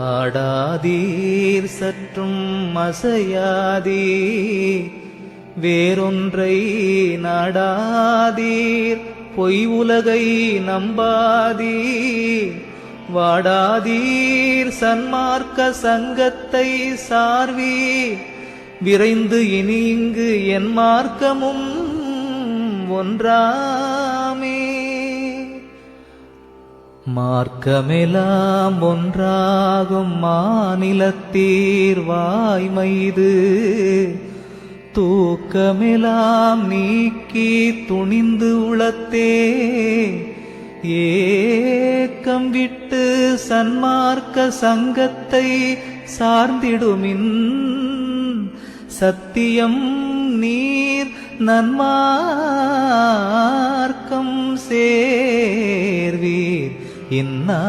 ஆடாதீர் சற்றும் அசையாதீர். வேறொன்றை நாடாதீர் பொய் உலகை நம்பாதீர். வாடாதீர் சன்மார்க்க சங்கத்தை சார்வீர். விரைந்து இனி இங்கு என் மார்க்கமும் ஒன்றா மார்க்கமெலாம் ஒன்றாகும் மாநிலத்தீர் வாய்மைது. தூக்கமெலாம் நீக்கி துணிந்து உளத்தே. ஏக்கம் விட்டு சன்மார்க்க சங்கத்தை சார்ந்திடுமின். சத்தியம் நீர் நன்மா ഇന്നാ